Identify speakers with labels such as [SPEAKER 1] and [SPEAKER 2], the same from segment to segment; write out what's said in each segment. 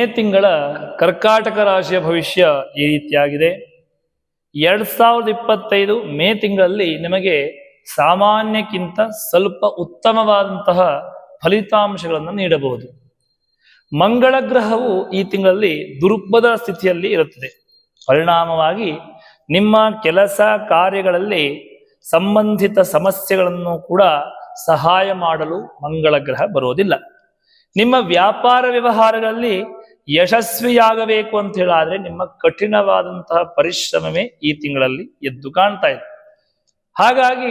[SPEAKER 1] ಮೇ ತಿಂಗಳ ಕರ್ಕಾಟಕ ರಾಶಿಯ ಭವಿಷ್ಯ ಈ ರೀತಿಯಾಗಿದೆ. ಎರಡ್ ಸಾವಿರದ ಇಪ್ಪತ್ತೈದು ಮೇ ತಿಂಗಳಲ್ಲಿ ನಿಮಗೆ ಸಾಮಾನ್ಯಕ್ಕಿಂತ ಸ್ವಲ್ಪ ಉತ್ತಮವಾದಂತಹ ಫಲಿತಾಂಶಗಳನ್ನು ನೀಡಬಹುದು. ಮಂಗಳ ಗ್ರಹವು ಈ ತಿಂಗಳಲ್ಲಿ ದುರುಪದ ಸ್ಥಿತಿಯಲ್ಲಿ ಇರುತ್ತದೆ. ಪರಿಣಾಮವಾಗಿ ನಿಮ್ಮ ಕೆಲಸ ಕಾರ್ಯಗಳಲ್ಲಿ ಸಂಬಂಧಿತ ಸಮಸ್ಯೆಗಳನ್ನು ಕೂಡ ಸಹಾಯ ಮಾಡಲು ಮಂಗಳ ಗ್ರಹ ಬರೋದಿಲ್ಲ ನಿಮ್ಮ ವ್ಯಾಪಾರ ವ್ಯವಹಾರಗಳಲ್ಲಿ ಯಶಸ್ವಿಯಾಗಬೇಕು ಅಂತ ಹೇಳಾದ್ರೆ ನಿಮ್ಮ ಕಠಿಣವಾದಂತಹ ಪರಿಶ್ರಮವೇ ಈ ತಿಂಗಳಲ್ಲಿ ಎದ್ದು ಕಾಣ್ತಾ ಇದೆ. ಹಾಗಾಗಿ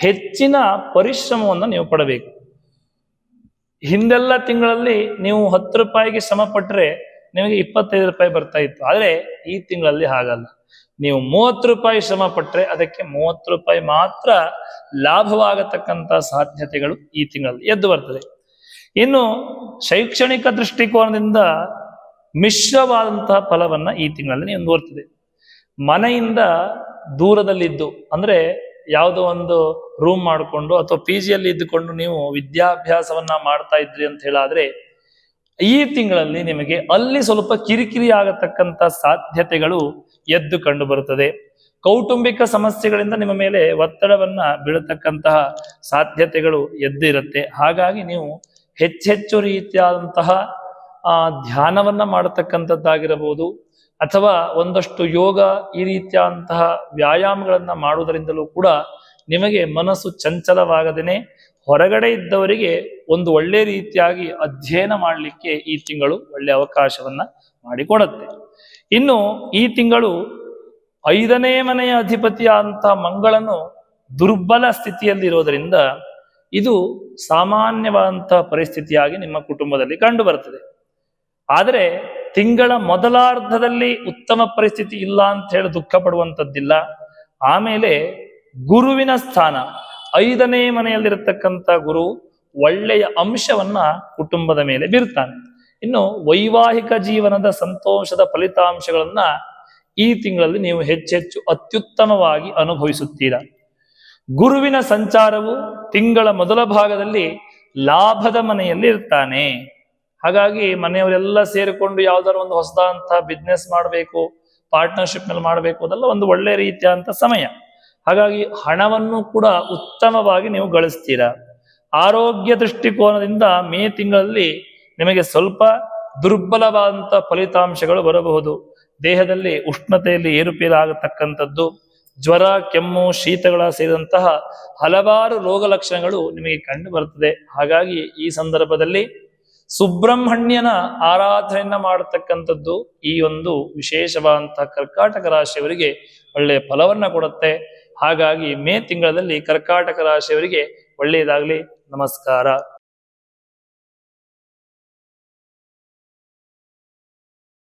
[SPEAKER 1] ಹೆಚ್ಚಿನ ಪರಿಶ್ರಮವನ್ನು ನೀವು ಪಡಬೇಕು. ಹಿಂದೆಲ್ಲ ತಿಂಗಳಲ್ಲಿ ನೀವು ಹತ್ತು ರೂಪಾಯಿಗೆ ಶ್ರಮ ಪಟ್ಟರೆ ನಿಮಗೆ ಇಪ್ಪತ್ತೈದು ರೂಪಾಯಿ ಬರ್ತಾ ಇತ್ತು. ಆದರೆ ಈ ತಿಂಗಳಲ್ಲಿ ಹಾಗಲ್ಲ. ನೀವು ಮೂವತ್ತು ರೂಪಾಯಿ ಶ್ರಮ ಪಟ್ಟರೆ ಅದಕ್ಕೆ ಮೂವತ್ತು ರೂಪಾಯಿ ಮಾತ್ರ ಲಾಭವಾಗತಕ್ಕಂತ ಸಾಧ್ಯತೆಗಳು ಈ ತಿಂಗಳಲ್ಲಿ ಎದ್ದು ಬರ್ತದೆ. ಇನ್ನು ಶೈಕ್ಷಣಿಕ ದೃಷ್ಟಿಕೋನದಿಂದ ಮಿಶ್ರವಾದಂತಹ ಫಲವನ್ನ ಈ ತಿಂಗಳಲ್ಲಿ ನೀವು ನೋಡ್ತಿದೆ ಮನೆಯಿಂದ ದೂರದಲ್ಲಿದ್ದು, ಅಂದ್ರೆ ಯಾವುದೋ ಒಂದು ರೂಮ್ ಮಾಡಿಕೊಂಡು ಅಥವಾ ಪಿ ಜಿಯಲ್ಲಿ ಇದ್ದುಕೊಂಡು ನೀವು ವಿದ್ಯಾಭ್ಯಾಸವನ್ನ ಮಾಡ್ತಾ ಇದ್ರಿ ಅಂತ ಹೇಳಾದ್ರೆ, ಈ ತಿಂಗಳಲ್ಲಿ ನಿಮಗೆ ಅಲ್ಲಿ ಸ್ವಲ್ಪ ಕಿರಿಕಿರಿ ಆಗತಕ್ಕಂತ ಸಾಧ್ಯತೆಗಳು ಎದ್ದು ಕಂಡು ಬರುತ್ತದೆ ಕೌಟುಂಬಿಕ ಸಮಸ್ಯೆಗಳಿಂದ ನಿಮ್ಮ ಮೇಲೆ ಒತ್ತಡವನ್ನ ಬೀಳತಕ್ಕಂತಹ ಸಾಧ್ಯತೆಗಳು ಎದ್ದಿರುತ್ತೆ. ಹಾಗಾಗಿ ನೀವು ಹೆಚ್ಚೆಚ್ಚು ರೀತಿಯಾದಂತಹ ಆ ಧ್ಯಾನವನ್ನ ಮಾಡತಕ್ಕಂಥದ್ದಾಗಿರಬಹುದು, ಅಥವಾ ಒಂದಷ್ಟು ಯೋಗ ಈ ರೀತಿಯಾದಂತಹ ವ್ಯಾಯಾಮಗಳನ್ನ ಮಾಡುವುದರಿಂದಲೂ ಕೂಡ ನಿಮಗೆ ಮನಸ್ಸು ಚಂಚಲವಾಗದೇನೆ, ಹೊರಗಡೆ ಇದ್ದವರಿಗೆ ಒಂದು ಒಳ್ಳೆ ರೀತಿಯಾಗಿ ಅಧ್ಯಯನ ಮಾಡಲಿಕ್ಕೆ ಈ ತಿಂಗಳು ಒಳ್ಳೆ ಅವಕಾಶವನ್ನ ಮಾಡಿಕೊಡುತ್ತೆ. ಇನ್ನು ಈ ತಿಂಗಳು ಐದನೇ ಮನೆಯ ಅಧಿಪತಿಯಾದಂತಹ ಮಂಗಳನು ದುರ್ಬಲ ಸ್ಥಿತಿಯಲ್ಲಿರೋದರಿಂದ ಇದು ಸಾಮಾನ್ಯವಾದಂತಹ ಪರಿಸ್ಥಿತಿಯಾಗಿ ನಿಮ್ಮ ಕುಟುಂಬದಲ್ಲಿ ಕಂಡು ಬರ್ತದೆ. ಆದರೆ ತಿಂಗಳ ಮೊದಲಾರ್ಧದಲ್ಲಿ ಉತ್ತಮ ಪರಿಸ್ಥಿತಿ ಇಲ್ಲ ಅಂತ ಹೇಳಿ ದುಃಖ ಪಡುವಂಥದ್ದಿಲ್ಲ ಆಮೇಲೆ ಗುರುವಿನ ಸ್ಥಾನ, ಐದನೇ ಮನೆಯಲ್ಲಿರತಕ್ಕಂಥ ಗುರು ಒಳ್ಳೆಯ ಅಂಶವನ್ನ ಕುಟುಂಬದ ಮೇಲೆ ಬೀರ್ತಾನೆ. ಇನ್ನು ವೈವಾಹಿಕ ಜೀವನದ ಸಂತೋಷದ ಫಲಿತಾಂಶಗಳನ್ನ ಈ ತಿಂಗಳಲ್ಲಿ ನೀವು ಹೆಚ್ಚೆಚ್ಚು ಅತ್ಯುತ್ತಮವಾಗಿ ಅನುಭವಿಸುತ್ತೀರಾ. ಗುರುವಿನ ಸಂಚಾರವು ತಿಂಗಳ ಮೊದಲ ಭಾಗದಲ್ಲಿ ಲಾಭದ ಮನೆಯಲ್ಲಿ ಇರ್ತಾನೆ. ಹಾಗಾಗಿ ಮನೆಯವರೆಲ್ಲ ಸೇರಿಕೊಂಡು ಯಾವ್ದಾದ್ರು ಒಂದು ಹೊಸದಂತಹ ಬಿಸ್ನೆಸ್ ಮಾಡಬೇಕು ಪಾರ್ಟ್ನರ್ಶಿಪ್ನಲ್ಲಿ ಮಾಡಬೇಕು, ಅದೆಲ್ಲ ಒಂದು ಒಳ್ಳೆ ರೀತಿಯಾದಂಥ ಸಮಯ. ಹಾಗಾಗಿ ಹಣವನ್ನು ಕೂಡ ಉತ್ತಮವಾಗಿ ನೀವು ಗಳಿಸ್ತೀರಾ. ಆರೋಗ್ಯ ದೃಷ್ಟಿಕೋನದಿಂದ ಮೇ ತಿಂಗಳಲ್ಲಿ ನಿಮಗೆ ಸ್ವಲ್ಪ ದುರ್ಬಲವಾದಂತ ಫಲಿತಾಂಶಗಳು ಬರಬಹುದು. ದೇಹದಲ್ಲಿ ಉಷ್ಣತೆಯಲ್ಲಿ ಏರುಪೇರಾಗತಕ್ಕಂಥದ್ದು, ಜ್ವರ, ಕೆಮ್ಮು, ಶೀತಗಳ ಸೇರಿದಂತಹ ಹಲವಾರು ರೋಗ ಲಕ್ಷಣಗಳು ನಿಮಗೆ ಕಂಡು ಬರುತ್ತದೆ. ಹಾಗಾಗಿ ಈ ಸಂದರ್ಭದಲ್ಲಿ ಸುಬ್ರಹ್ಮಣ್ಯನ ಆರಾಧನೆಯನ್ನ ಮಾಡತಕ್ಕಂಥದ್ದು ಈ ಒಂದು ವಿಶೇಷವಾದಂತಹ ಕರ್ಕಾಟಕ ರಾಶಿಯವರಿಗೆ ಒಳ್ಳೆಯ ಫಲವನ್ನ ಕೊಡುತ್ತೆ. ಹಾಗಾಗಿ ಮೇ ತಿಂಗಳಲ್ಲಿ ಕರ್ಕಾಟಕ ರಾಶಿಯವರಿಗೆ ಒಳ್ಳೆಯದಾಗಲಿ. ನಮಸ್ಕಾರ.